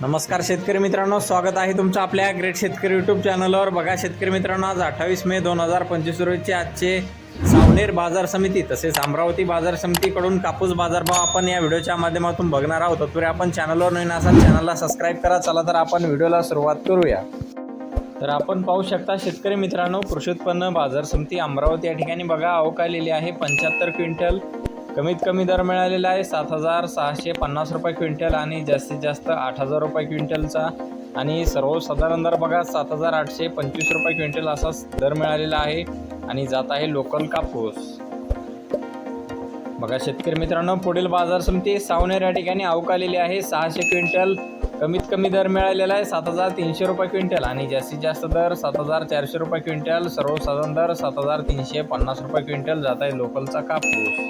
नमस्कार शेतकरी मित्रांनो स्वागत आहे तुमचं आपल्या ग्रेट शेतकरी यूट्यूब चॅनलवर बघा शेतकरी मित्रांनो आज अठ्ठावीस मे दोन हजार पंचवीस रोजीचे आजचे सावनेर बाजार समिती तसेच अमरावती बाजार समितीकडून कापूस बाजारभाव आपण या व्हिडिओच्या माध्यमातून बघणार आहोत. तत्पूर्वी आपण चॅनलवर नवीन असाल चॅनलला सबस्क्राईब करा. चला तर आपण व्हिडिओला सुरुवात करूया. तर आपण पाहू शकता शेतकरी मित्रांनो कृषी उत्पन्न बाजार समिती अमरावती या ठिकाणी बघा अवकालेली आहे. पंच्याहत्तर क्विंटल कमीत कमी दर मिळालेला आहे सात हजार सहाशे पन्नास रुपये क्विंटल आणि जास्तीत जास्त आठ हजार रुपये क्विंटलचा. आणि सर्वसाधारण दर बघा सात हजार आठशे पंचवीस रुपये क्विंटल असा दर मिळालेला आहे. आणि जात आहे लोकल कापूस. बघा शेतकरी मित्रांनो पुढील बाजार समिती सावनेर या ठिकाणी आलेली आहे. सहाशे क्विंटल कमीत कमी दर मिळालेला आहे सात हजार तीनशे रुपये क्विंटल. आणि जास्तीत जास्त दर सात हजार चारशे रुपये क्विंटल. सर्वसाधारण दर सात हजार तीनशे पन्नास रुपये क्विंटल जात आहे लोकलचा कापूस.